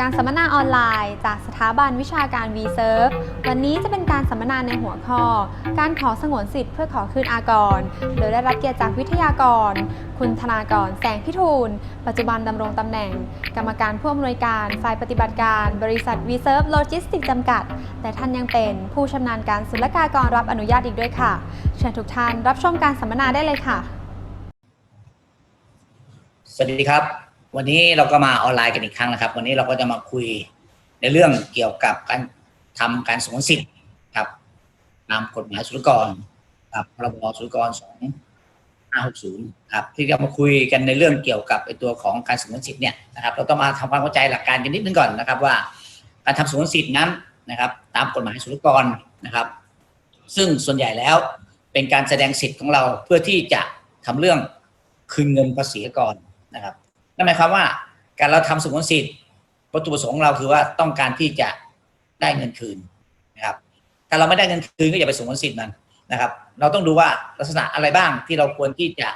ท่านเข้าสู่การสัมมนาออนไลน์ จากสถาบันวิชาการ v s e r v วันนี้จะเป็นการสัมมนาในหัวข้อ การขอสงวนสิทธิ์เพื่อขอคืนอากร โดยได้รับเกียรติจากวิทยากร คุณธนากร แสงพิทูล ปัจจุบันดำรงตำแหน่ง กรรมการผู้อำนวยการฝ่ายปฏิบัติการ บริษัท v s e r v Logistics จำกัดแต่ท่านยังเป็นผู้ชำนาญการศุลกากรรับอนุญาตอีกด้วยค่ะ เชิญทุกท่านรับชมการสัมมนาได้เลยค่ะ สวัสดีครับ วันนี้เราก็มาออนไลน์กันอีกครั้งนะครับ วันนี้เราก็จะมาคุยในเรื่องเกี่ยวกับการทำการสงวนสิทธิ์ครับตามกฎหมายศุลกรครับพรบศุลกร2560ครับที่จะมาคุยกันในเรื่องเกี่ยวกับไอตัวของการสงวนสิทธิ์เนี่ยนะครับเราต้องมาทำความเข้าใจหลักการกันนิดนึงก่อนนะครับ ว่า การทำสงวนสิทธิ์นั้นนะครับ ตามกฎหมายศุลกรนะครับ ซึ่งส่วนใหญ่แล้วเป็นการแสดงสิทธิ์ของเราเพื่อที่จะทำเรื่องคืนเงินภาษีอากรนะครับ นั่นหมายความว่าการเราทำสงวนสิทธิ์วัตถุประสงค์ของเราคือว่าต้องการที่จะได้เงินคืนนะครับ ถ้าเราไม่ได้เงินคืนก็อย่าไปสงวนสิทธิ์มันนะครับ เราต้องดูว่าลักษณะอะไรบ้างที่เราควรที่จะ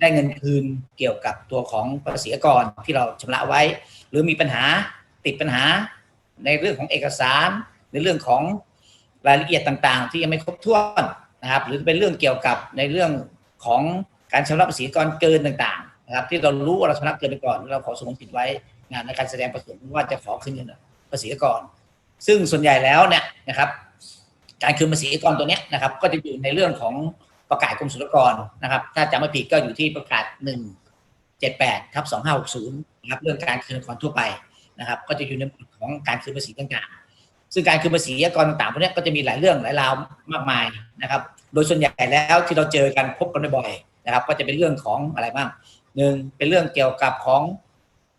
ได้เงินคืนเกี่ยวกับตัวของภาษีกรที่เราชำระไว้ หรือมีปัญหาติดปัญหาในเรื่องของเอกสาร ในเรื่องของรายละเอียดต่างๆ ที่ยังไม่ครบถ้วนนะครับ หรือเป็นเรื่องเกี่ยวกับในเรื่องของการชำระภาษีกรเกินต่างๆ นะครับที่เรารู้ว่าเราชำระเกินไปก่อน เราขอสงวนสิทธิ์ไว้งานในการแสดงประสงค์ว่าจะขอคืนเงินภาษีก่อน ซึ่งส่วนใหญ่แล้วเนี่ยนะครับการคืนภาษีก่อนตัวเนี้ยนะครับ ก็จะอยู่ในเรื่องของประกาศกรมศุลกากรนะครับ ถ้าจำไม่ผิดก็อยู่ที่ประกาศ 178ทับ2560นะครับเรื่องการคืนก่อนทั่วไปนะครับ ก็จะอยู่ในหมวดของการคืนภาษีต่างๆ ซึ่งการคืนภาษีก่อนต่างๆพวกนี้ก็จะมีหลายเรื่องหลายราวมากมายนะครับ โดยส่วนใหญ่แล้วที่เราเจอกันพบกันบ่อยๆนะครับ ก็จะเป็นเรื่องของอะไรบ้าง หนึ่งเป็นเรื่องเกี่ยวกับของ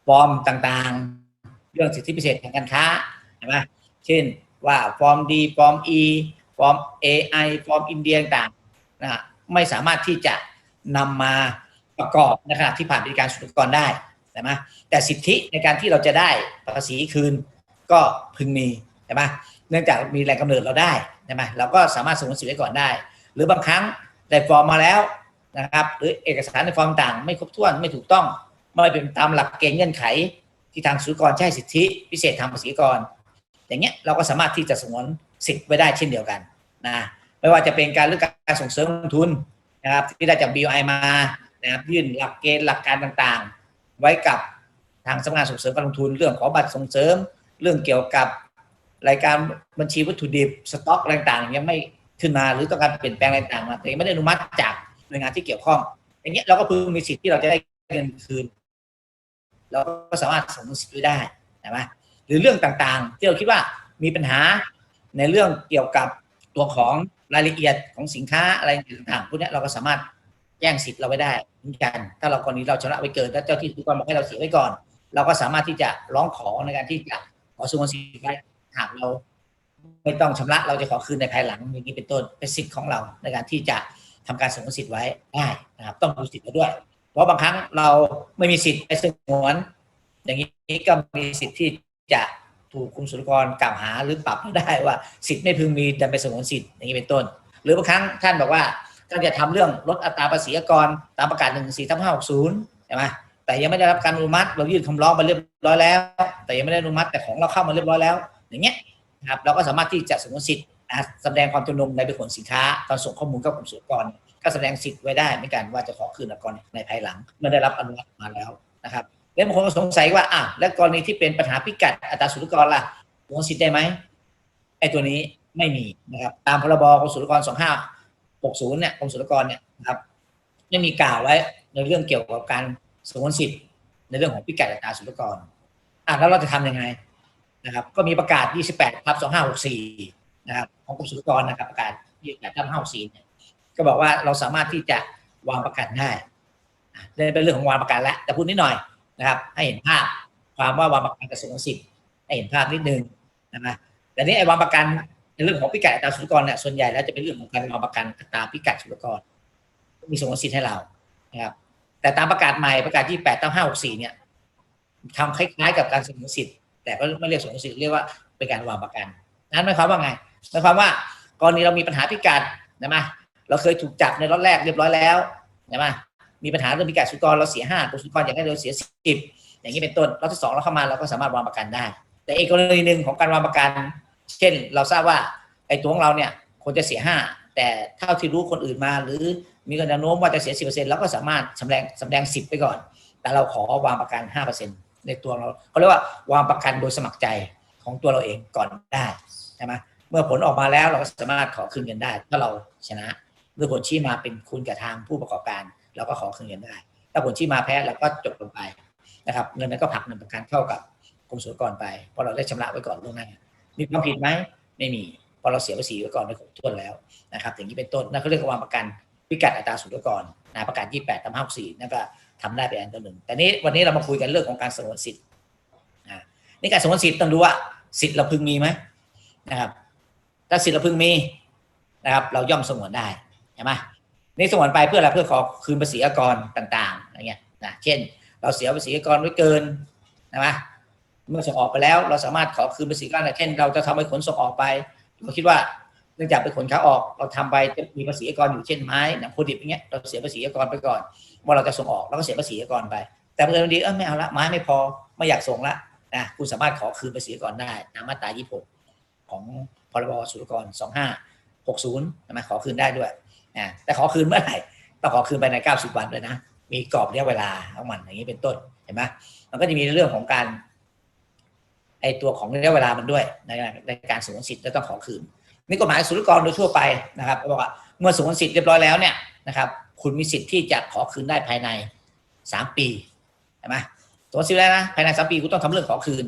ฟอร์มต่างๆ เรื่องสิทธิพิเศษทางการค้าใช่ไหมเช่นว่าฟอร์มดีฟอร์ม E ฟอร์ม AI ฟอร์มอินเดียต่างๆนะฮะไม่สามารถที่จะนำมาประกอบในขณะที่ผ่านบริการศุลกากรได้ใช่ไหมแต่สิทธิในการที่เราจะได้ภาษีคืนก็พึงมีใช่ไหมเนื่องจากมีแหล่งกำเนิดเราได้ใช่ไหมเราก็สามารถสงวนสิทธิ์ไว้ก่อนได้ หรือบางครั้งได้ฟอร์มมาแล้ว นะครับ หรือเอกสารในฟอร์มต่างไม่ครบถ้วนไม่ถูกต้องไม่เป็นตามหลักเกณฑ์เงื่อนไข ที่ทางศุกรใช้สิทธิพิเศษทางภาษีกร อย่างเงี้ยเราก็สามารถที่จะสงวนสิทธิ์ไว้ได้เช่นเดียวกันนะไม่ว่าจะเป็นการเรื่องการส่งเสริมลงทุนนะครับที่ได้จาก BOI มานะครับยื่นหลักเกณฑ์หลักการต่างๆ ไว้กับทางสำนักงานส่งเสริมการลงทุน เรื่องของบัตรส่งเสริม เรื่องเกี่ยวกับรายการบัญชีวัตถุดิบสต็อกต่างๆยังไม่ขึ้นมาหรือต้องการเปลี่ยนแปลงอะไรต่างๆมาแต่ยังไม่ได้อนุมัติจาก หน่วยงานที่เกี่ยวข้อง อย่างเงี้ยเราก็พึงมีสิทธิ์ที่เราจะได้เงินคืน เราก็สามารถสงวนสิทธิ์ไว้ได้ใช่ไหมหรือเรื่องต่างๆ ที่เราคิดว่ามีปัญหาในเรื่องเกี่ยวกับตัวของรายละเอียดของสินค้าอะไรต่างๆพวกนี้เราก็สามารถแย่งสิทธิ์เราไว้ได้เหมือนกัน ถ้าเรากรณีเราชำระไว้เกินแล้วเจ้าที่ทุกคนบอกให้เราเสียไว้ก่อน เราก็สามารถที่จะร้องขอในการที่จะขอสงวนสิทธิ์ไว้หากเรา ไม่ต้องชำระเราจะขอคืนในภายหลังอย่างนี้เป็นต้นเป็นสิทธิ์ของเราในการที่จะ ทำการสงวนสิทธิ์ไว้ได้นะครับต้องดูสิทธิ์เราด้วย เพราะบางครั้งเราไม่มีสิทธิ์ไปสงวน อย่างนี้ก็มีสิทธิ์ที่จะถูกคุมศุลกรกล่าวหาหรือปรับได้ว่าสิทธิ์ไม่พึงมีดันไปสงวนสิทธิ์อย่างนี้เป็นต้น หรือบางครั้งท่านบอกว่าท่านจะทำเรื่องลดอัตราภาษีอากรตามประกาศ1 4ทับ560ใช่ไหมแต่ยังไม่ได้รับการอนุมัติเรายื่นคำร้องไปเรียบร้อยแล้ว แต่ยังไม่ได้อนุมัติแต่ของเราเข้ามาเรียบร้อยแล้ว อย่างเงี้ยนะครับเราก็สามารถที่จะสงวนสิทธิ์ นะแสดงความจำนงในเป็นผลสินค้าตอนส่งข้อมูลเข้ากรมศุลกากรก็แสดงสิทธิ์ไว้ได้เหมือนกันว่าจะขอคืนอากรในภายหลัง เมื่อได้รับอนุมัติมาแล้วนะครับแล้วบางคนก็สงสัยว่าอะแล้วกรณีที่เป็นปัญหาพิกัดอัตราศุลกากรล่ะลงสิทธิ์ได้ไหมไอ้ตัวนี้ไม่มีนะครับ ตามพรบกรมศุลกากร2560 เนี่ยกรมศุลกากรเนี่ยนะครับไม่มีกล่าวไว้ในเรื่องเกี่ยวกับการสงวนสิทธิ์ในเรื่องของพิกัดอัตราศุลกากรอะแล้วเราจะทำยังไงนะครับ ก็มีประกาศ 28ทับ2564 นะครับของกรมศุลกากรนะครับประกาศที่แปดทับห้าสี่เนี่ยก็บอกว่าเราสามารถที่จะวางประกันได้อะนี่เป็นเรื่องของวางประกันแล้วแต่พูดนิดหน่อยนะครับ ให้เห็นภาพความว่าวางประกันกระทรวงสิทธิ์ให้เห็นภาพนิดนึงนะแต่นี้ไอ้วางประกันในเรื่องของพิกัดอัตราศุลกากรเนี่ยส่วนใหญ่แล้วจะเป็นเรื่องของการวางประกันอัตราพิกัดศุลกากรมีสงวนสิทธิ์ให้เรานะครับแต่ตามประกาศใหม่ประกาศที่แปดทับห้าหกสี่เนี่ยทำคล้ายๆกับการสงวนสิทธิ์แต่ก็ไม่เรียกสงวนสิทธิ์เรียกว่าเป็นการวางประกัน นั้นหมายความว่าไง หมายความว่ากรณีเรามีปัญหาพิกัดนะมาเราเคยถูกจับในรถแรกเรียบร้อยแล้วนะมามีปัญหาเรื่องพิกัดสุกรเราเสียห้ากรมสุกรอย่ากให้เราเสียสิบอย่างนี้เป็นต้นรอบที่สองเราเข้ามาเราก็สามารถวางประกันได้ แต่อีกกรณีหนึ่งของการวางประกัน เช่น เราทราบว่าไอ้ตัวของเราเนี่ยควรจะเสียห้าแต่เท่าที่รู้คนอื่นมา หรือมีแนวโน้มว่าจะเสียสิบเปอร์เซ็นต์เราก็สามารถสำแดงสำแดงสิบไปก่อน แต่เราขอวางประกันห้าเปอร์เซ็นต์ในตัวเราเขาเรียกว่าวางประกันโดยสมัครใจของตัวเราเองก่อนได้ใช่ไหม เมื่อผลออกมาแล้วเราก็สามารถขอคืนเงินได้ ถ้าเราชนะหรือผลชี้มาเป็นคุณกับทางผู้ประกอบการ เราก็ขอคืนเงินได้ ถ้าผลชี้มาแพ้เราก็จบลงไปนะครับ เงินนั้นก็ผักเงินประกันเข้ากับกรมสรรพากรไปเพราะเราได้ชำระไว้ก่อนล่วงหน้ามีความผิดไหมไม่มีพราะเราเสียภาษีไว้ก่อนไปครบถ้วนแล้วนะครับอย่างนี้เป็นต้นนั่นเขาเรียกว่าวางประกันพิกัดอัตราสุลกรนะประกัน28ตาม54นั่นก็ทำได้เป็นอันตัวหนึ่งแต่นี้วันนี้เรามาคุยกันเรื่องของการสงวนสิทธิ์อ่านี่การสงวนสิทธิ์ต้องดูว่าสิทธิ์เราพึงมีไหมนะครับ ถ้าสิทธิ์เราพึงมีนะครับ เราย่อมสงวนได้ใช่ไหมนี่สงวนไปเพื่ออะไรเพื่อขอคืนภาษีอากรต่างๆอะไรเงี้ยนะเช่น เราเสียภาษีอากรไว้เกินนะเมื่อส่งออกไปแล้ว เราสามารถขอคืนภาษีกันเช่น เราจะทำให้ขนส่งออกไปเราคิดว่าเนื่องจากเป็นขนค้าออกเราทำไปจะมีภาษีอากรอยู่เช่นไม้หนังโคดิบอย่างเงี้ยเราเสียภาษีอากรไปก่อนว่าเราจะส่งออกเราก็เสียภาษีอากรไป แต่เมื่อวันดีเออไม่เอาละไม้ไม่พอไม่อยากส่งละนะคุณสามารถขอคืนภาษีอากรได้ตามมาตรา 26 ของ พรบศุลกร 2560นะขอคืนได้ด้วยนะแต่ขอคืนเมื่อไหร่ต้องขอคืนภายใน 90 วันด้วยนะ มีกรอบระยะเวลาของมันอย่างนี้เป็นต้นเห็นไหมมันก็จะมีเรื่องของการไอตัวของระยะเวลามันด้วยในในการสงวนสิทธิ์และต้องขอคืนนี่กฎหมายศุลกรโดยทั่วไปนะครับบอกว่าเมื่อสงวนสิทธิ์เรียบร้อยแล้วเนี่ยนะครับ คุณมีสิทธิ์ที่จะขอคืนได้ภายใน 3 ปีเห็นไหมสงวนสิทธิ์แล้วนะภายใน 3 ปีคุณต้องทำเรื่องขอคืน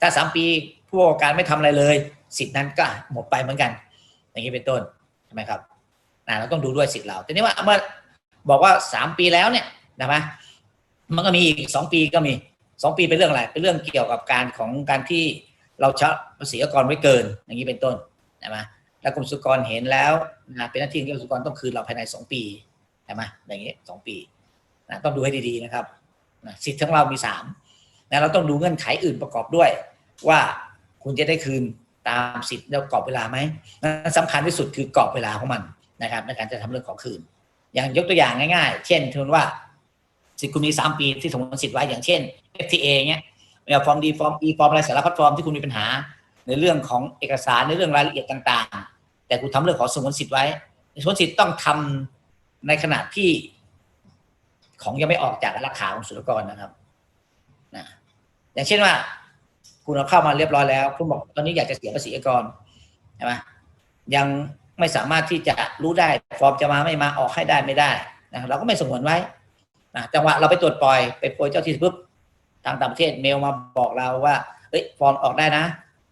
ถ้า 3 ปีผู้ประกอบการไม่ทำอะไรเลย สิทธิ์นั้นก็หมดไปเหมือนกัน อย่างนี้เป็นต้นใช่ไหมครับนะเราต้องดูด้วยสิทธิ์เราแต่นี่ว่าเมื่อบอกว่าสามปีแล้วเนี่ยนะมันก็มีอีกสองปีก็มีสองปีเป็นเรื่องอะไรเป็นเรื่องเกี่ยวกับการของการที่เราชะภาษีอากรไว้เกิน อย่างนี้เป็นต้นนะมแล้วกรมสุกรเห็นแล้วนะเป็นหน้าที่ของกรมสุกรต้องคืนเราภายในสองปีใช่ไหมอย่างนี้สองปีนะต้องดูให้ดีๆนะครับนะสิทธิ์ของเรามีสามนะเราต้องดูเงื่อนไขอื่นประกอบด้วย ว่าคุณจะได้คืน ตามสิทธิ์แล้วกรอบเวลาไหมนั่นสำคัญที่สุดคือกรอบเวลาของมันนะครับในการจะทำเรื่องขอคืน อย่างยกตัวอย่างง่ายๆ เช่นทุนว่า สิทธิ์คุณมีสามปีที่สมมติสิทธิ์ไว้อย่างเช่น FTA เงี้ยฟอร์มดีฟอร์มอีฟอร์มอะไรสารพัดฟอร์มที่คุณมีปัญหา ในเรื่องของเอกสารในเรื่องรายละเอียดต่าง ๆ แต่คุณทำเรื่องของสมมติสิทธิ์ไว้สมมติสิทธิ์ต้องทำในขณะที่ของยังไม่ออกจากราคาของศุลกรนะครับนะอย่างเช่นว่า คุณเอาเข้ามาเรียบร้อยแล้ว คุณบอกตอนนี้อยากจะเสียภาษีอากรใช่ไหมยังไม่สามารถที่จะรู้ได้ฟอร์มจะมาไม่มาออกให้ได้ไม่ได้นะเราก็ไม่สงวนไว้นะจังหวะเราไปตรวจปล่อยไปโปรยเจ้าที่ปุ๊บทางต่างประเทศเมลมาบอกเราว่าเอ้ยฟอร์มออกได้นะ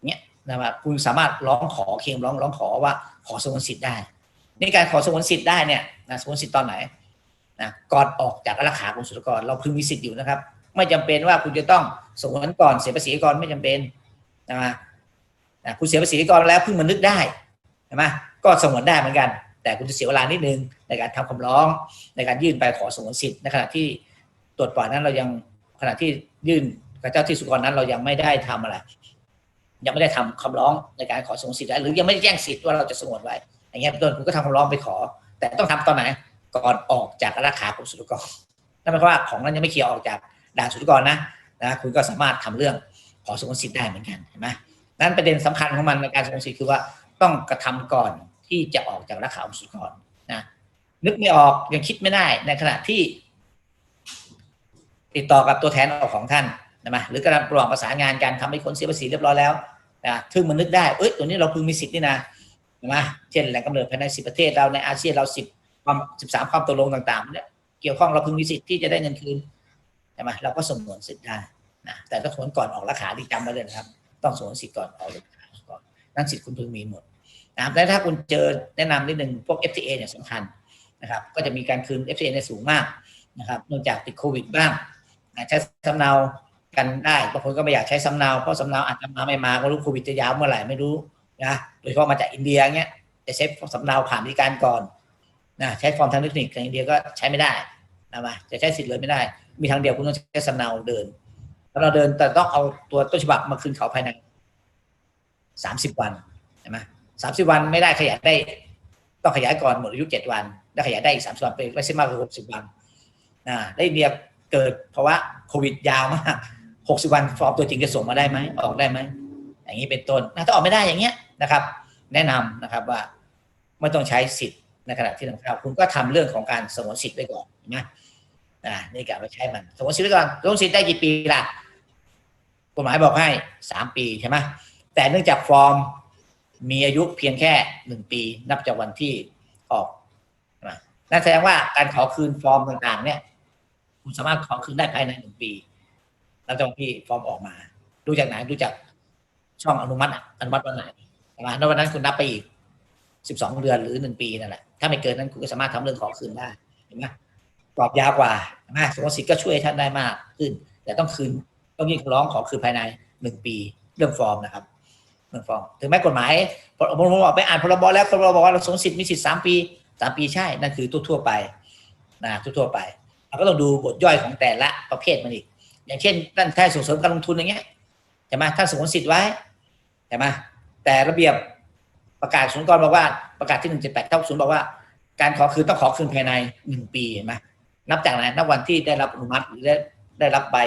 เนี้ยนะครับคุณสามารถร้องขอเคลมร้องร้องขอว่าขอสงวนสิทธิ์ได้ในการขอสงวนสิทธิ์ได้เนี่ยนะสงวนสิทธิ์ตอนไหนนะก่อนออกจากราคากรมศุลกร เราพึงมีสิทธิ์อยู่นะครับ ไม่จำเป็นว่าคุณจะต้องสงวนก่อนเสียภาษีก่อนไม่จำเป็นนะนะคุณเสียภาษีก่อนแล้วเพิ่งมานึกได้ใช่ไหมก็สงวนได้เหมือนกัน แต่คุณจะเสียเวลานิดนึงในการทำคำร้อง ในการยื่นไปขอสงวนสิทธิ์ในขณะที่ตรวจปล่อยนั้นเรายังขณะที่ยื่นกับเจ้าที่สุกรนั้นเรายังไม่ได้ทำอะไร ยังไม่ได้ทำคำร้องในการขอสงวนสิทธิ์หรือยังไม่ได้แจ้งสิทธิ์ว่าเราจะสงวนไว้อย่างเงี้ยเป็นต้นคุณก็ทำคำร้องไปขอ แต่ต้องทำตอนไหนก่อนออกจากราคากรมศุกรนั่นหมายความว่าของนั้นยังไม่เคลียร์ออกจาก ด่านศุลกรนะนะคุณก็สามารถทำเรื่องขอสงวนสิทธิ์ได้เหมือนกันเห็นไหมนั้นประเด็นสำคัญของมันในการสงวนสิทธิ์คือว่าต้องกระทำก่อนที่จะออกจากราคาองค์สุกรนะนึกไม่ออกยังคิดไม่ได้ในขณะที่ติดต่อกับตัวแทนออกของท่านนะมาหรือกำลังระหว่างประสานงานกันทำให้คนเสียภาษีเรียบร้อยแล้วนะถึงมันนึกได้เอ้ยตัวนี้เราพึงมีสิทธิ์นี่นะนะเช่นแหล่งกำเนิดภายในสิบประเทศเราในอาเซียนเราสิบความสิบสามความตกลงต่างๆเนี่ยเกี่ยวข้องเราพึงมีสิทธิ์ที่จะได้เงินคืน ช่ไหมเราก็สมวนสิทธิ์ได้นะแต่ต้องสมวนก่อนออกราคาที่จำไว้เลยนะครับ ต้องสมวนสิทธิ์ก่อนออกราคาก่อนนั่นสิทธิ์คุณพึงมีหมดนะครับและถ้าคุณเจอแนะนำนิดหนึ่งพวก FTA เนี่ยสำคัญนะครับ ก็จะมีการคืน FTA ในสูงมากนะครับเนื่องจากติดโควิดบ้างใช้สำเนากันได้บางคนก็ไม่อยากใช้สำเนาเพราะสำเนาอาจจะมาไม่มาก็รู้โควิดจะยาวเมื่อไหร่ไม่รู้นะโดยเฉพาะมาจากอินเดียเงี้ยจะใช้สำเนาผ่านบริการก่อนนะใช้ฟอร์มทางเทคนิคในอินเดียก็ใช้ไม่ได้นะมาจะใช้สิทธิ์เลยไม่ได้ มีทางเดียวคุณต้องใช้สนาเดินแล้วเราเดินแต่ต้องเอาตัวต้นฉบับมาคืนเขาภายในสามสิบวันใช่ไหมสามสิบวันไม่ได้ขยายได้ ต้องขยายก่อนหมดอายุเจ็ดวัน แล้วขยายได้อีกสามสิบวันเป็นไม่ใช่มากกว่าหกสิบวันอ่าได้อินเดียเกิดเพราะว่าโควิดยาวมากหกสิบวันฟอร์มตัวจริงจะส่งมาได้ไหมออกได้ไหมอย่างนี้เป็นต้นถ้าออกไม่ได้อย่างเงี้ยนะครับ แนะนำนะครับว่าไม่ต้องใช้สิทธิ์ในขณะที่ทำข้าวคุณก็ทำเรื่องของการสงวนสิทธิ์ไว้ก่อนนะ อ่านี่กะไว้ใช้มันสงวนสิทธิ์ไว้ก่อนสงสิทธิ์ได้กี่ปีล่ะกฎหมายบอกให้สามปีใช่ไหมแต่เนื่องจากฟอร์มมีอายุเพียงแค่หนึ่งปี นับจากวันที่ออกนั่นแสดงว่าการขอคืนฟอร์มต่างๆ เนี่ย คุณสามารถขอคืนได้ภายในหนึ่งปีนับจากวันที่ฟอร์มออกมา ดูจากไหนดูจากช่องอนุมัติอนุมัติวันไหนใช่ไหมแล้ววันนั้นคุณนับไปอีกสิบสองเดือนหรือหนึ่งปีนั่นแหละถ้าไม่เกินนั้นคุณก็สามารถทำเรื่องขอคืนได้เห็นไหม กรอบยาวกว่าใช่ไหมสมมติสิทธิ์ก็ช่วยท่านได้มากขึ้น แต่ต้องคืนต้องยื่นคำร้องขอคืนภายในหนึ่งปีเรื่องฟอร์มนะครับเรื่องฟอร์มถึงแม้กฎหมายผมบอกไปอ่านพรบแล้วพรบบอกว่าเราสงวนสิทธิ์มีสิทธิ์สามปีสามปีใช่นั่นคือทั่วๆไปนะทั่วๆไปเราก็ต้องดูบทย่อยของแต่ละประเภทมันอีก อย่างเช่นท่านท่าส่งเสริมการลงทุนอย่างเงี้ยใช่ไหมท่านสงวนสิทธิ์ไว้ใช่ไหมแต่ระเบียบประกาศศูนย์กรบอกว่าประกาศที่หนึ่งเจ็ดแปดเท่าศูนย์บอกว่า การขอคืนต้องขอคืนภายในหนึ่งปีเห็นไหม นับจากไหนนับวันที่ได้รับอนุมัติหรือได้ได้รับใบ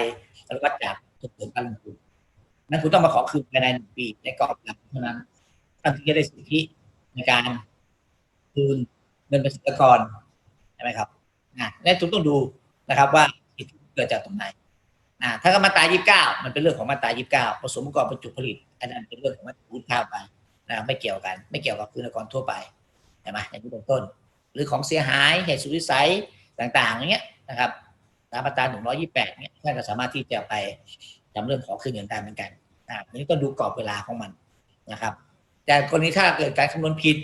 อนุมัติจากส่งเสริมการลงทุนนั้นคุณต้องมาขอคืนภายในหนึ่งปีในกรอบหลักเท่านั้นท่านถึงจะได้สิทธิในการคืนเงินภาษีกรใช่ไหมครับนะนี่ทุกต้องดูนะครับว่าผิดเกิดจากตรงไหนอ่าถ้าก็มาตรา29มันเป็นเรื่องของมาตรา29ผสมประกอบบรรจุผลิต อันนั้นเป็นเรื่องของมาตราวุฒิข้าวไปนะไม่เกี่ยวกัน ไม่เกี่ยวกับคืนกรทั่วไปใช่ไหมอย่างที่เป็นต้น หรือของเสียหายเหตุสุดวิสัย ต่างๆอย่างเงี้ยนะครับตามมาตรา128เนี่ยท่านก็สามารถที่จะไปทำเรื่องขอคืนเงินได้เหมือนกันอ่าอันนี้ต้องดูกรอบเวลาของมันนะครับ แต่กรณีถ้าเกิดการคำนวณผิด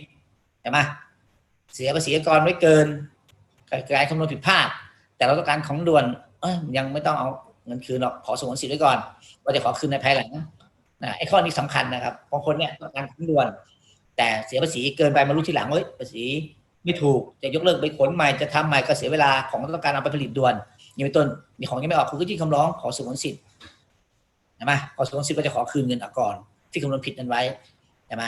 ใช่ไหมเสียภาษีกรไว้เกินการคำนวณผิดพลาด แต่เราต้องการของด่วนเอ้ยยังไม่ต้องเอาเงินคืนหรอกขอสงวนสิทธิ์ไว้ก่อนว่าจะขอคืนในภายหลังนะไอ้ข้อนี้สำคัญนะครับบางคนเนี่ยต้องการของด่วน แต่เสียภาษีเกินไปมารู้ทีหลังเฮ้ยภาษี ไม่ถูกจะยกเลิกไปขนใหม่จะทำใหม่ก็เสียเวลาของต้องการเอาไปผลิตด่วนอย่างเป็นต้นมีของยังไม่ออกคุณก็ยื่นคำร้องขอสงวนสิทธิ์ใช่ไหมขอสงวนสิทธิ์ก็จะขอคืนเงินอากรที่คำนวณผิดนั้นไว้ใช่ไหม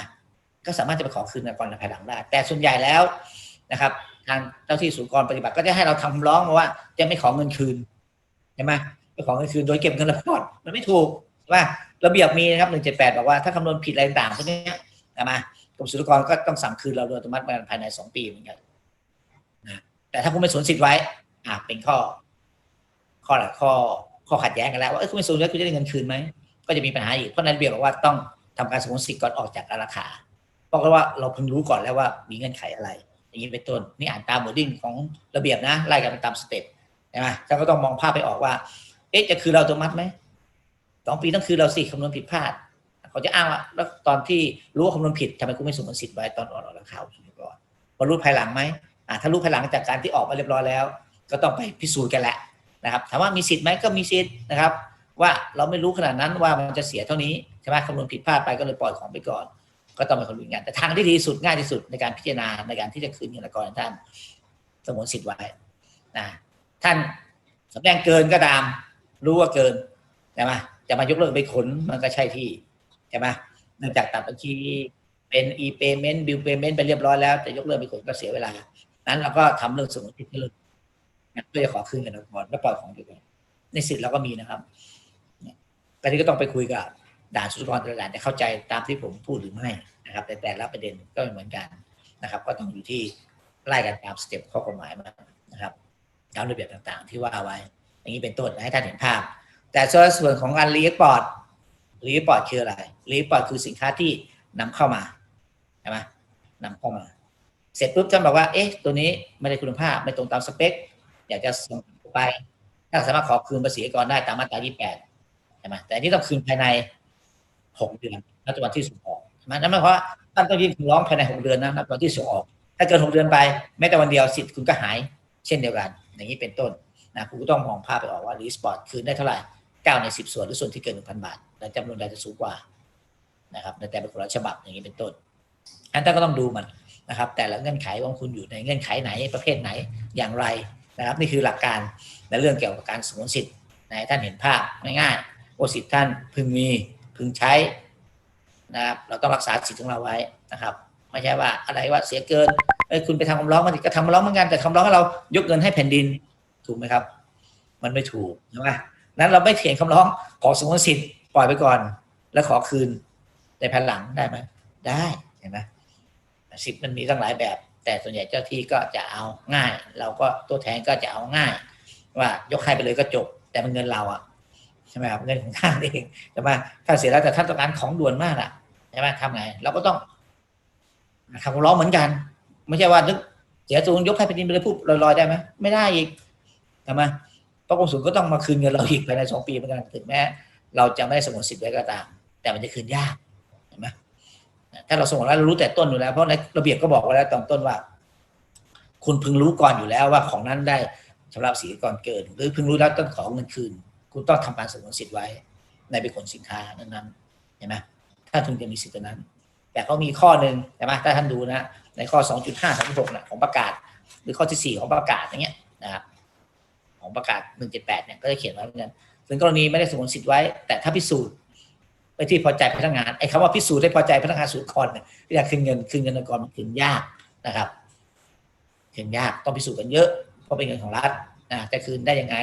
ก็สามารถจะไปขอคืนอากรในภายหลังได้ แต่ส่วนใหญ่แล้วนะครับทางเจ้าที่ศูกรปฏิบัติก็จะให้เราทำคำร้องมาว่าจะไม่ขอเงินคืนใช่ไหมไม่ขอเงินคืนโดยเก็บเงินล้วก่อนมันไม่ถูกใช่ไหมระเบียบมีนะครับหนึ่งเจ็ดแปดบอกว่าถ้าคำนวณผิดอะไรต่างๆพวกนี้ยใช่ไหม กรมศุลกรก็ต้องสั่งคืนเราโดยอัตโนมัติภายในสองปีเหมือนกันนะแต่ถ้าคุณไม่สวนสิทธิ์ไว้ อ่าเป็นข้อ ข้อหลักข้อข้อขัดแย้งกันแล้วว่าเอ้ยคุณไม่สวนแล้วคุณจะได้เงินคืนไหมก็จะมีปัญหาอีกเพราะในระเบียบบอกว่าต้องทำการสงวนสิทธิ์ก่อนออกจากราคาเพราะว่าเราเพิ่งรู้ก่อนแล้วว่ามีเงื่อนไขอะไร อย่างนี้เป็นต้นนี่อ่านตามบอร์ดิ้งของระเบียบนะไล่กันไปตามสเต็ปใช่ไหมเราก็ต้องมองภาพไปออกว่า เอ๊ะจะคือเราอัตโนมัติไหมสองปีต้องคือเราสิคำนวณผิดพลาด เขาจะอ้างว่าแล้วตอนที่รู้ว่าคำนวณผิดทำไมคุณไม่สมวนสิทธิ์ไว้ตอนออกราคาสุดก่อนพอรู้ภายหลังไหมอ่าถ้ารู้ภายหลังจากการที่ออกมาเรียบร้อยแล้ว ก็ต้องไปพิสูจน์กันแหละนะครับถามว่ามีสิทธิ์ไหมก็มีสิทธิ์นะครับ ว่าเราไม่รู้ขนาดนั้นว่ามันจะเสียเท่านี้ใช่ไหมคำนวณผิดพลาดไปก็เลยปล่อยของไปก่อน ก็ต้องเป็นคนรู้งานแต่ทางที่ดีสุดง่ายที่สุดในการพิจารณาในการที่จะคืนเงินละกรท่านสมวนสิทธิ์ไว้นะท่านสำแดงเกินก็ตาม รู้ว่าเกินใช่ไหมจะมายกเลิกไปขนมันก็ใช่ที่ ใช่ไหมเนื่องจากตัดบัญชีเป็น e-payment bill payment ไปเรียบร้อยแล้ว แต่ยกเลิกไปขนก็เสียเวลา นั้นเราก็ทำเรื่องสมวนสิทธิ์ให้เลยเพื่อจะขอคืนเงินกรแล้วปล่อยของไปก่ในสิทธิ์เราก็มีนะครับเนี่ยก็ที่ก็ต้องไปคุยกับด่านสุรกรตละด่านจะเข้าใจตามที่ผมพูดหรือไม่นะครับ แต่แต่ละประเด็นก็เหมือนกันนะครับ ก็ต้องอยู่ที่ไล่กันตามสเต็ปข้อกฎหมายมานะครับตามระเบียบต่างๆ ที่ว่าไว้ อย่างนี้เป็นต้นให้ท่านเห็นภาพ แต่ส่วนของการรีเอ็กพอร์ต รีเอ็กพอร์ตคืออะไรรีเอ็กพอร์ตคือสินค้าที่นำเข้ามาใช่ไหมนำเข้ามา เสร็จปุ๊บท่านบอกว่า เอ๊ะ ตัวนี้ไม่ได้คุณภาพไม่ตรงตามสเปค อยากจะส่งไป ถ้าสามารถขอคืนภาษีก่อนได้ตามมาตรา 28 ใช่ไหมแต่อันนี้ต้องคืนภายในหกเดือนนับจากวันที่ส่งออกใช่ไหมนั่นหมายความว่าท่านต้องยื่นร้องภายในหกเดือนนะนับจากวันที่ส่งออก ถ้าเกินหกเดือนไป แม้แต่วันเดียวสิทธิ์คุณก็หาย เช่นเดียวกัน อย่างนี้เป็นต้นนะคุณก็ต้องมองภาพไปออกว่ารีสปอร์ตคืนได้เท่าไหร่เก้าในสิบส่วนหรือส่วนที่เกินหนึ่งพันบาท และจำนวนใดจะสูงกว่านะครับในแต่เป็นคนละฉบับอย่างนี้เป็นต้น อันนั้นก็ต้องดูมันนะครับ แต่ละเงื่อนไขของคุณอยู่ในเงื่อนไขไหนประเภทไหนอย่างไรนะครับ นี่คือหลักการในเรื่องเกี่ยวกับการสงวนสิทธิ์ให้ท่านเห็นภาพง่ายๆว่าสิทธิ์ท่านพึงมีพึงใช้นะครับเราต้องรักษาสิทธิ์ของเราไว้นะครับ ไม่ใช่ว่าอะไรว่าเสียเกินเอ้ยคุณไปทำคำร้องมาดิก็ทำคำร้องเหมือนกันแต่คำร้องให้เรายกเงินให้แผ่นดินถูกไหมครับ มันไม่ถูกใช่ไหมนั้นเราไม่เถียงคำร้องขอสงวนสิทธิ์ ปล่อยไปก่อน แล้วขอคืนในภายหลังได้ไหมได้เห็นไหมสิทธิ์มันมีตั้งหลายแบบ แต่ส่วนใหญ่เจ้าที่ก็จะเอาง่าย เราก็ตัวแทนก็จะเอาง่าย ว่ายกให้ไปเลยก็จบ แต่มันเงินเราอะใช่ไหมครับเงินของท่านเองใช่ไหมท่าเสียแล้วแต่ท่านต้องการของด่วนมากอะใช่ไหมทำไงเราก็ต้องทำคำร้องเหมือนกัน ไม่ใช่ว่านึกเสียสูงยกให้แผ่นดินไปเลยพูดลอยๆได้ไหมไม่ได้อีกใช่ไมเพราะกรมศุลก็ต้องมาคืนเงินเราอีกภายในสองปีเหมือนกันถึงแม้ เราจะไม่ได้สงวนสิทธิ์ไว้ก็ตาม แต่มันจะคืนยากเห็นไหมถ้าเราสงวนแล้วเรารู้แต่ต้นอยู่แล้ว เพราะในระเบียบก็บอกไว้แล้วตอนต้นว่า คุณพึงรู้ก่อนอยู่แล้วว่าของนั้นได้ชำระภาษีก่อนเกิน หรือพึงรู้แล้วต้องขอเงินคืน คุณต้องทำการสงวนสิทธิ์ไว้ ในเป็นขนสินค้านั้นๆเห็นไหมถ้าถึงจะมีสิทธิ์นั้น แต่เขามีข้อหนึ่งใช่ไหมถ้าท่านดูนะ ในข้อ 2.5 36นะของประกาศ หรือข้อที่ 4 ของประกาศอย่างเงี้ยนะครับของประกาศ 178เนี่ยก็จะเขียนไว้เหมือนกัน ถึงกรณีไม่ได้สงวนสิทธิ์ไว้ แต่ถ้าพิสูจน์ไปที่พอใจพนักงานไอ้คำว่าพิสูจน์ให้พอใจพนักงานสุกรเนี่ยเวลาคืนเงินคืนเงินองค์กรมันคืนยากนะครับคืนยากต้องพิสูจน์กันเยอะเพราะเป็นเงินของรัฐนะจะคืนได้ยังไง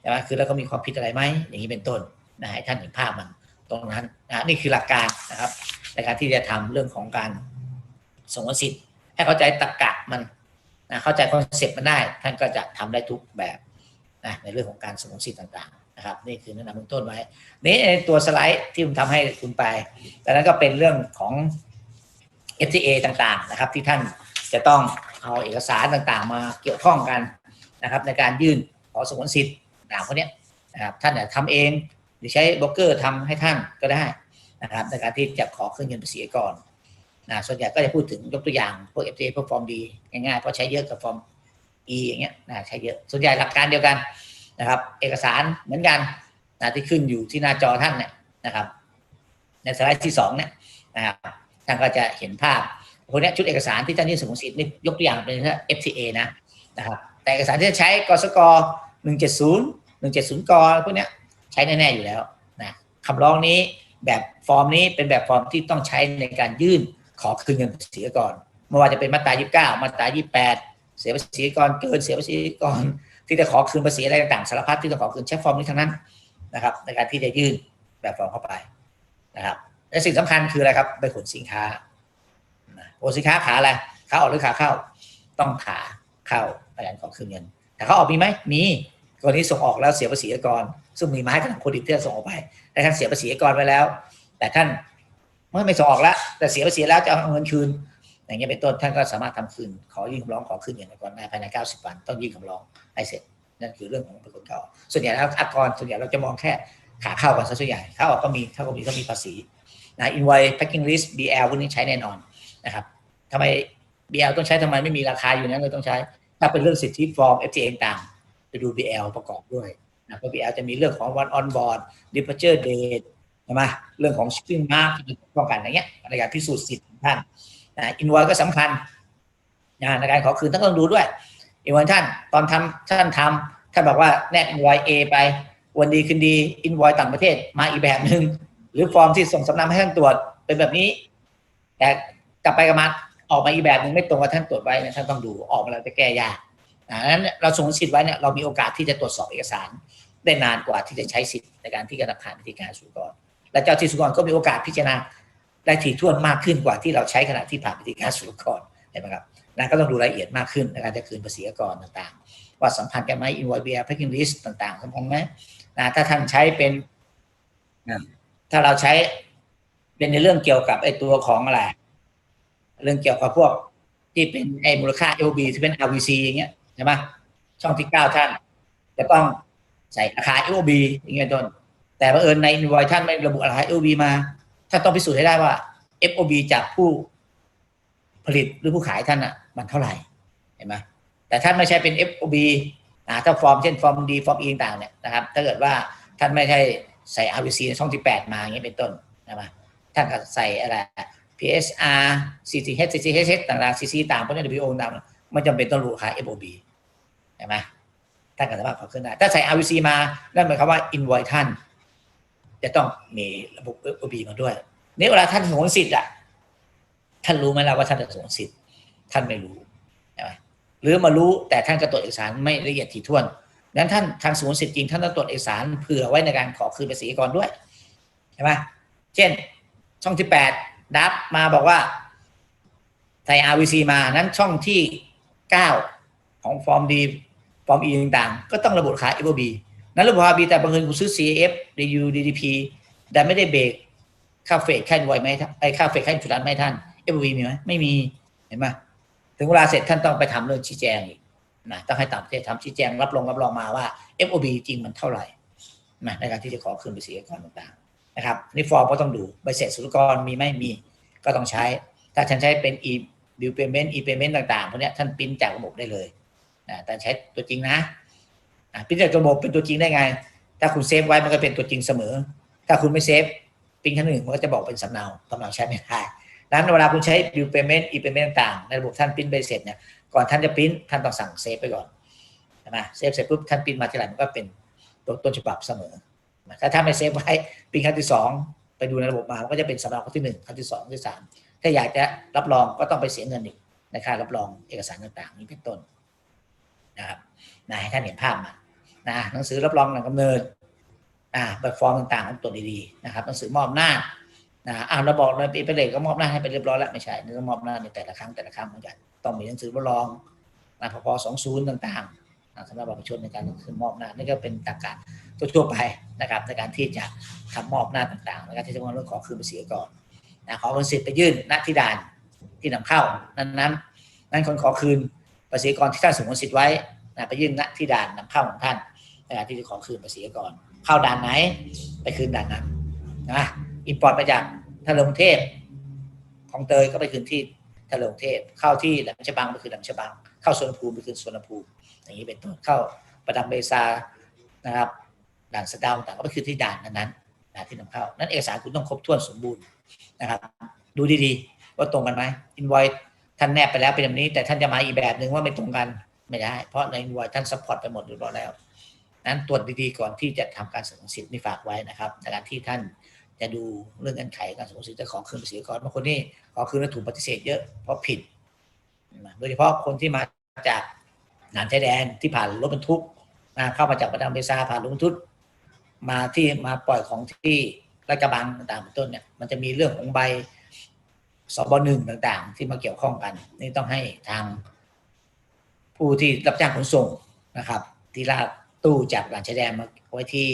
ใช่ไหมคือแล้วก็มีความผิดอะไรไหมอย่างนี้เป็นต้นนะให้ท่านเห็นภาพมันตรงนั้นนะนี่คือหลักการนะครับในการที่จะทำเรื่องของการสงวนสิทธิ์ให้เข้าใจตรรกะมันนะเข้าใจคอนเซ็ปต์มันได้ ท่านก็จะทำได้ทุกแบบนะในเรื่องของการสงวนสิทธิ์ต่าง นะครับนี่คือแนะนำเบื้องต้นไว้นี่ในตัวสไลด์ที่ผมทำให้คุณไปแต่นั้นก็เป็นเรื่องของ FTA ต่างๆนะครับ ที่ท่านจะต้องเอาเอกสารต่างๆ มาเกี่ยวข้องกันนะครับ ในการยื่นขอสงวนสิทธิ์ต่างพวกนี้นะครับท่านจะทำเองหรือใช้บล็อกเกอร์ทำให้ท่านก็ได้นะครับในการที่จะขอขึ้นเงินภาษีก่อนนะส่วนใหญ่ก็จะพูดถึงยกตัวอย่างพวก FTA พวกฟอร์มดีง่ายๆเพราะใช้เยอะกับฟอร์ม E อย่างเงี้ยนะใช้เยอะส่วนใหญ่หลักการเดียวกัน นะครับ เอกสารเหมือนกันนะที่ขึ้นอยู่ที่หน้าจอท่านเนี่ยนะครับ ในสไลด์ที่สองเนี่ยนะครับท่านก็จะเห็นภาพพวกนี้ชุดเอกสารที่ท่านยื่นสมุนสิทธิ์นี่ยกตัวอย่างเป็น FTA นะนะครับแต่เอกสารที่จะใช้กสก170 170กพวกนี้ใช้แน่ๆอยู่แล้วนะคำร้องนี้แบบฟอร์มนี้เป็นแบบฟอร์มที่ต้องใช้ในการยื่นขอคืนเงินภาษีก่อนไม่ว่าจะเป็นมาตรา 29 มาตรา 28 เสียภาษีก่อนเกินเสียภาษีก่อน ที่จะขอคืนภาษีอะไรต่างๆสารพัดที่ต้องขอคืนใช้ฟอร์มนี้ทั้งนั้นนะครับ ในการที่จะยื่นแบบฟอร์มเข้าไปนะครับและสิ่งสำคัญคืออะไรครับไปขนสินค้าขนสินค้าขาอะไรขาออกหรือขาเข้า ต้องขาเข้าในการขอคืนเงิน แต่เขาออกมีไหมมีกรณีส่งออกแล้วเสียภาษีก่อนซึ่งมีมาให้กับคนดิบที่ส่งออกไปแต่ท่านเสียภาษีก่อนไว้แล้ว แต่ท่านเมื่อไม่ส่งออกแล้ว แต่เสียภาษีแล้วจะเอาเงินคืน อย่างเงี้ยเป็นต้นท่านก็สามารถทำคืน ขอยื่นคำร้องขอคืนเงินก่อนได้ภายใน 90 วัน ต้องยื่นคำร้องให้เสร็จนั่นคือเรื่องของเป็นคนเก่าส่วนใหญ่แล้วอากรส่วนใหญ่เราจะมองแค่ขาเข้ากันซะส่วนใหญ่ขาออกก็มีถ้าก็มีก็มีภาษีนะ invoice packing list BL พวกนี้ใช้แน่นอนนะครับทำไม BL ต้องใช้ทำไมไม่มีราคาอยู่นั้นเลยต้องใช้ ถ้าเป็นเรื่องสิทธิฟอร์ม FTA ต่างไปดู BL ประกอบด้วยนะเพราะ BL จะมีเรื่องของ one on board departure date ใช่ไหมเรื่องของ shipping mark ป้องกันอย่างเงี้ยในการพิสูจน์สิทธิ์ของท่าน นะอินวอยก็สำคัญนะในการขอคืนท่านต้องดูด้วยอินวอยท่านตอนทำท่านทำท่านบอกว่าแนบอินวอยเอไป วันดีคืนดีอินวอยต่างประเทศมาอีกแบบหนึ่งหรือฟอร์มที่ส่งสำเนาให้ท่านตรวจเป็นแบบนี้ แต่กลับไปกับมาออกมาอีกแบบหนึ่งไม่ตรงกับท่านตรวจไว้นี่ยท่านต้องดูออกมาแล้วจะแก้ยากดังนั้นเราส่งสิทธิ์ไว้เนี่ยเรามีโอกาสที่จะตรวจสอบเอกสาร ได้นานกว่าที่จะใช้สิทธิ์ในการที่จะผ่านพิธีการสุกรและเจ้าที่สุกรก็มีโอกาสพิจารณา ได้ถี่ถ้วนมากขึ้นกว่าที่เราใช้ขณะที่ผ่านพิธีการสุกรเห็นไหมครับนั่นก็ต้องดูรายละเอียดมากขึ้นในการจะคืนภาษีอากรต่างๆ ว่าสัมพันธ์กันไหม invoice bear packing list ต่างๆสัมพันธ์ไหมนะถ้าท่านใช้เป็นนะถ้าเราใช้เป็นในเรื่องเกี่ยวกับไอ้ตัวของอะไรเรื่องเกี่ยวกับพวกที่เป็นไอ้มูลค่า LB ที่เป็น RVC อย่างเงี้ยใช่ไหมช่องที่เก้าท่าน จะต้องใส่ราคา LB อย่างเงี้ยต้นแต่บังเอิญใน invoice ท่านไม่ระบุราคา LB มา ท่านต้องพิสูจน์ให้ได้ว่า FOB จากผู้ผลิตหรือผู้ขายท่านอะ มันเท่าไหร่เห็นไหมแต่ท่านไม่ใช่เป็น FOB อ่าถ้าฟอร์มเช่นฟอร์มดีฟอร์ม E ต่างเนี่ยนะครับ ถ้าเกิดว่าท่านไม่ใช่ใส่ RVC ในช่องที่ 8 มาอย่างเงี้ยเป็นต้นนะครับท่านก็ใส่อะไร PSR CTH CTH ต่างๆ CC ต่างพวกนี้ WO ต่างๆไม่จำเป็นต้องรู้ราคา FOB เห็นไหมท่านก็สามารถขอขึ้นได้ถ้าใส่ RVC มานั่นหมายความว่า invoice ท่าน จะต้องมีระบบ FOB มาด้วยนี่เวลาท่านสงวนสิทธิ์อะท่านรู้ไหมล่ะว่าท่านจะสงวนสิทธิ์ ท่านไม่รู้ใช่ไหมหรือมารู้แต่ท่านก็ตรวจเอกสารไม่ละเอียดถี่ถ้วนนั้นท่านทางสงวนสิทธิ์จริงท่านต้องตรวจเอกสารเผื่อไว้ในการขอคืนภาษีก่อนด้วยใช่ไหมเช่น ช่องที่แปดดับมาบอกว่าใส่ RVC มานั้นช่องที่เก้าของฟอร์มดีฟอร์ม E ต่างๆ ก็ต้องระบุราคา FOB นั้นระบุราคา B แต่บางคนกูซื้อ CAF DU DDP แต่ไม่ได้เบรกค่าเฟดค่าอินไวไหมไอ้ค่าเฟดค่าอินชุรันไหมท่าน FOB มีไหมไม่มีเห็นไหมถึงเวลาเสร็จท่านต้องไปทำเรื่องชี้แจงอีกนะต้องให้ต่างประเทศทำชี้แจงรับรองรับรองมาว่า FOB จริงมันเท่าไหร่นะในการที่จะขอคืนภาษีก่อนต่างๆนะครับนี่ฟอร์มก็ต้องดูใบเสร็จสุลกรมีไหมมีก็ต้องใช้ ถ้าท่านใช้เป็น e bill payment e payment ต่างๆพวกเนี้ยท่านปิ้นจากระบบได้เลยนะแต่ใช้ตัวจริงนะ ปริ้นจากระบบเป็นตัวจริงได้ไง ถ้าคุณเซฟไว้มันก็เป็นตัวจริงเสมอ ถ้าคุณไม่เซฟปริ้นครั้งหนึ่งมันก็จะบอกเป็นสำเนาสำเนาใช้ไม่ได้ดังนั้นเวลาคุณใช้ bill payment e payment ต่างๆในระบบท่านปิ้นใบเสร็จเนี่ยก่อนท่านจะปิ้นท่านต้องสั่งเซฟไปก่อนใช่ไหมเซฟเสร็จปุ๊บท่านปิ้นมาทีหลังมันก็เป็นตัวต้นฉบับเสมอถ้าท่านไม่เซฟไว้ปิ้นครั้งที่สองไปดูในระบบมามันก็จะเป็นสำเนาครั้งที่หนึ่งครั้งที่สองครั้งที่สามถ้าอยากจะรับรองก็ต้องไปเสียเงินอีกในค่ารับรองเอกสารต่างๆ นี้เป็นต้นนะครับ นะให้ท่านเห็นภาพมานะหนังสือรับรองหลังกำเนิดอ่าแบบฟอร์มต่างๆต้องตรวดีๆนะครับหนังสือมอบหน้านะอ่าเราบอกเลยปีไปเลยก็มอบหน้าให้ไปเรียบร้อยแล้วไม่ใช่นี่ต้องมอบหน้าในแต่ละครั้งแต่ละครั้งเหมือนกันต้องมีหนังสือรับรองนะพพสองศูนย์ต่างๆสำหรับประชาชนในการคือมอบหน้านี่ก็เป็นตรรกะทั่วๆไปนะครับในการที่จะทำมอบหน้าต่างๆในการที่จะมาเรื่องขอคืนภาษีก่อนนะขอคนสิทธิ์ไปยื่นณที่ด่านที่นำเข้านั้นนั้นนั้นคนขอคืนภาษีกรที่ท่านสงวนสิทธิ์ไว้ นะไปยื่นณที่ด่านนำเข้าของท่านในการที่จะขอคืนภาษีกรเข้าด่านไหน ไปคืนด่านนั้นนะอินพอร์ตมาจากทะเลงเทพของเตยก็ไปคืนที่ทะเลงเทพเข้าที่แหลมฉบังไปคืนแหลมฉบัง เข้าสวนภูมิไปคืนสวนภูมิ อย่างนี้เป็นต้นเข้าประดังเบซานะครับด่านสะดาวต่างก็ไปคืนที่ด่านนั้นๆด่านที่นำเข้า นั้นเอกสารคุณต้องครบถ้วนสมบูรณ์นะครับ ดูดีๆ ว่าตรงกันไหมอินไวท่านแนบไปแล้วเป็นแบบนี้ แต่ท่านจะมาอีกแบบหนึ่งว่าไม่ตรงกัน ไม่ได้ เพราะในอินไวท่านซัพพอร์ตไปหมดเรียบร้อยแล้วนั้นตรวจดีๆก่อนที่จะทำการสงสิทธิ์นี่ฝากไว้นะครับในการที่ท่านจะดูเรื่องเงื่อนไขการสงสิทธิ์จะขอคืนภาษีก่อนบางคนนี่ขอคืนแล้วถูกปฏิเสธเยอะเพราะผิดโดยเฉพาะคนที่มาจากด่านชายแดนที่ผ่านรถบรรทุกนะเข้ามาจากประดังเบซาผ่านรถบรรทุกมาที่มาปล่อยของที่ราชกระบังต่างๆเป็นต้นเนี่ยมันจะมีเรื่องของใบสบหนึ่งต่างๆ ที่มาเกี่ยวข้องกัน นี่ต้องให้ทาง ผู้ที่รับจ้างขนส่งนะครับ ที่ลากตู้จากด่านชายแดนมาไว้ที่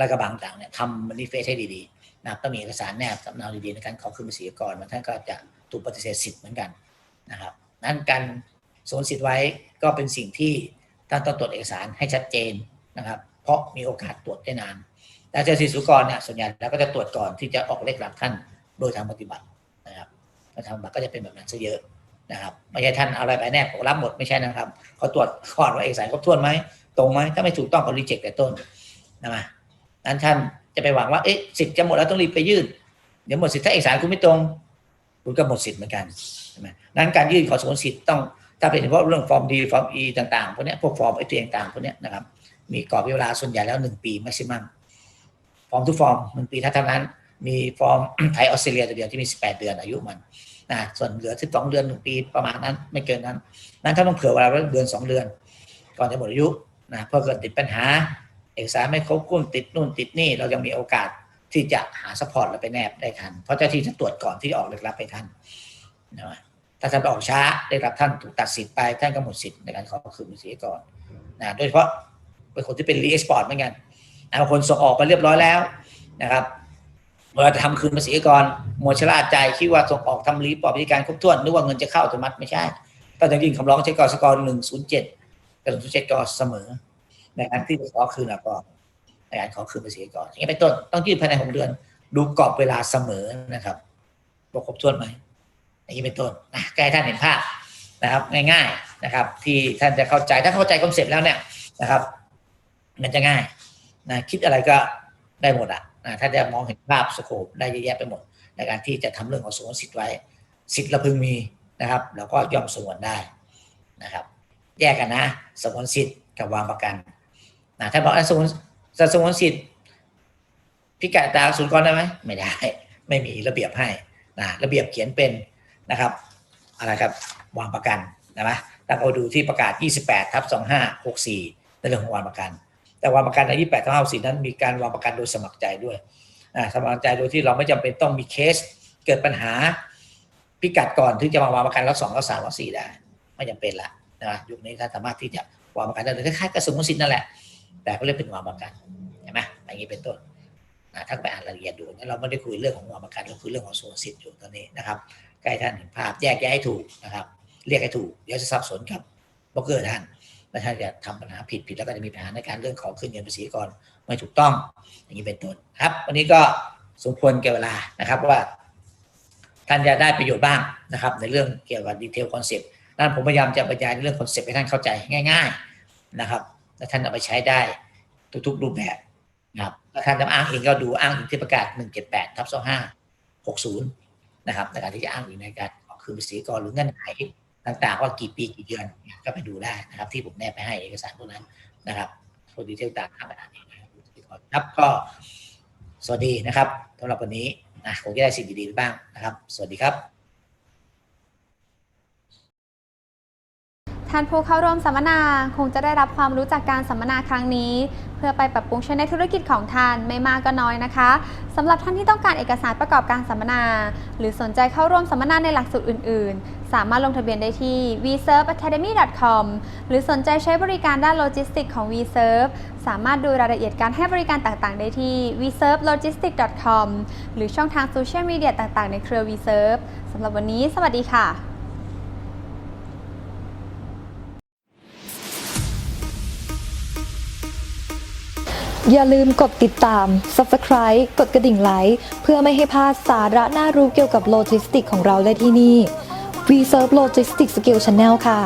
ลาดกระบังต่างเนี่ยทำมันนิเฟสให้ดีๆนะครับต้องมีเอกสารแนบสำเนาดีๆในการขอคืนภาษีก่อนมันท่านก็จะถูกปฏิเสธสิทธิ์เหมือนกันนะครับ นั้นการสวนสิทธิ์ไว้ก็เป็นสิ่งที่ท่านต้องตรวจเอกสารให้ชัดเจนนะครับ เพราะมีโอกาสตรวจได้นานแต่เจ้าที่สุกรเนี่ยส่วนใหญ่แล้วก็จะตรวจก่อนที่จะออกเลขหลักท่านโดยทางปฏิบัตินะครับทางปฏิบัติก็จะเป็นแบบนั้นซะเยอะ นะครับไม่ใช่ท่านเอาอะไรไปแนบผมรับหมดไม่ใช่นะครับเขาตรวจก่อนว่าเอกสารครบถ้วนไหมตรงไหมถ้าไม่ถูกต้องก็รีเจ็คแต่ต้นนะมานั้นท่านจะไปหวังว่าเอ๊ะสิทธิ์จะหมดแล้วต้องรีบไปยื่นเดี๋ยวหมดสิทธิ์ถ้าเอกสารคุณไม่ตรง คุณก็หมดสิทธิ์เหมือนกันใช่ไหมนั้นการยื่นขอสงวนสิทธิ์ต้องถ้าเป็นเฉพาะเรื่องฟอร์มดีฟอร์มอีต่างๆพวกนี้พวกฟอร์มไอตัวต่างๆพวกนี้นะครับมีกรอบเวลาส่วนใหญ่แล้วหนึ่งปีไม่ใช่มั่งฟอร์มทุกฟอร์มหนึ่งปีถ้าเท่านั้น มีฟอร์มไทยออสเตรเลียตัวเดียวที่มี 18 เดือนอายุมันนะส่วนเหลือ 12 เดือน 1 ปีประมาณนั้น ไม่เกินนั้น นั้นถ้าต้องเผื่อเวลาไว้เดือน 2 เดือน ก่อนจะหมดอายุนะเพื่อเกิดติดปัญหา เอกสารไม่ครบถ้วนติดนู่นติดนี่เรายังมีโอกาสที่จะหาสปอร์ตเราไปแนบได้ทัน เพราะเจ้าที่จะตรวจก่อนที่จะออกเรียกรับไปทันนะถ้าท่านออกช้าได้รับท่านถูกตัดสิทธิ์ไปท่านก็หมดสิทธิ์ในการขอคืนภาษีก่อนนะโดยเฉพาะเป็นคนที่เป็นรีเอ็กซ์พอร์ตเหมือนกันบางคนส่งออกไปเรียบร้อยแล้วนะครับ เวลาจะทำคืนภาษีก่อนหมดชะล่าใจคิดว่าส่งออกทำรีปอร์ตพิธีการครบถ้วนนึกว่าเงินจะเข้าอัตโนมัติไม่ใช่ต้องจริงคำร้องใช้กสกหนึ่งศูนย์เจ็ดกับหนึ่งศูนย์เจ็ดกเสมอ ในการที่จะขอคืนก่อนในการขอคืนภาษีก่อนอย่างนี้เป็นต้นต้องยื่นภายในหกเดือน ดูกรอบเวลาเสมอนะครับว่าครบถ้วนไหมอย่างนี้เป็นต้นนะใกล้ท่านเห็นภาพนะครับ ง่ายๆนะครับ ที่ท่านจะเข้าใจถ้าเข้าใจคอนเซ็ปต์แล้วเนี่ยนะครับ มันจะง่ายนะคิดอะไรก็ได้หมดอะ ถ้าจะมองเห็นภาพสโคปได้เยอะแยะไปหมด ในการที่จะทำเรื่องของสงวนสิทธิ์ไว้ สิทธิ์เราพึงมีนะครับ แล้วก็ย่อมสงวนได้นะครับ แยกกันนะสงวนสิทธิ์กับวางประกันนะถ้าบอกว่าสงวนสงวนสิทธิ์พิกัดตาศูนย์กรได้ไหมไม่ได้ ไม่มีระเบียบให้นะระเบียบเขียนเป็นนะครับอะไรครับวางประกันนะไหมถ้าเราดูที่ประกาศ 28ทับ2564ในเรื่องของวางประกัน แต่วางประกันใน28ทั้ง54นั้นมีการวางประกันโดยสมัครใจด้วยสมัครใจโดยที่เราไม่จำเป็นต้องมีเคสเกิดปัญหาพิกัดก่อนถึงจะมาวางประกันล็อตสองล็อตสามล็อตสี่ได้ ไม่จำเป็นละนะยุคนี้ท่านสามารถที่จะวางประกันได้เลยคล้ายๆกับสมมติสินนั่นแหละ แต่ก็เรียกเป็นวางประกันเห็นไหมอย่างนี้เป็นต้นอ่าท่านไปอ่านรายละเอียดดูเราไม่ได้คุยเรื่องของวางประกันเราคุยเรื่องของสมมติสิทธิ์อยู่ตอนนี้นะครับใกล้ท่านเห็นภาพแยกแยะให้ถูกนะครับ เรียกให้ถูกเดี๋ยวจะสับสนกับบล็อกเกอร์ท่าน แล้วท่านจะทำปัญหาผิดผิดแล้วก็จะมีปัญหาในการเรื่องของขึ้นเงินภาษีก่อนไม่ถูกต้อง อย่างนี้เป็นต้นครับ วันนี้ก็สมควรแก่เวลานะครับว่า ท่านจะได้ประโยชน์บ้างนะครับ ในเรื่องเกี่ยวกับดีเทลคอนเซปต์นั้นผมพยายามจะบรรยายในเรื่องคอนเซปต์ให้ท่านเข้าใจง่าย ๆนะครับ และท่านเอาไปใช้ได้ทุกๆรูปแบบนะครับถ้าท่านจะอ้างเองก็ดูอ้างอิงที่ประกาศ 178ทับ25 60 นะครับในการที่จะอ้างอิงในการขอคืนภาษีก่อนหรือเงื่อนไข ต่างๆ ว่ากี่ปีกี่เดือนก็ไปดูได้นะครับ ที่ผมแนบไปให้เอกสารพวกนั้นนะครับตัวดีเทลต่างๆอ่านเองนะครับก็สวัสดีนะครับสำหรับวันนี้นะคงจะได้สิ่งดีๆไปบ้างนะครับ สวัสดีครับ ท่านผู้เข้าร่วมสัมมนาคงจะได้รับความรู้จากการสัมมนาครั้งนี้ เพื่อไปปรับปรุงใช้ในธุรกิจของท่านไม่มากก็น้อยนะคะสำหรับท่านที่ต้องการเอกสารประกอบการสัมมนา หรือสนใจเข้าร่วมสัมมนาในหลักสูตรอื่น ๆ สามารถลงทะเบียนได้ที่ vserveacademy.com หรือสนใจใช้บริการด้านโลจิสติกของ vserve สามารถดูรายละเอียดการให้บริการต่างๆ ได้ที่ vservelogistics.com หรือช่องทางโซเชียลมีเดียต่างๆ ในเครือ vserve สำหรับวันนี้ สวัสดีค่ะอย่าลืมกดติดตาม Subscribe กดกระดิ่งไลค์ เพื่อไม่ให้พลาดสาระน่ารู้เกี่ยวกับโลจิสติกของเราได้ที่นี่ reserve Logistics Skill Channel ค่ะ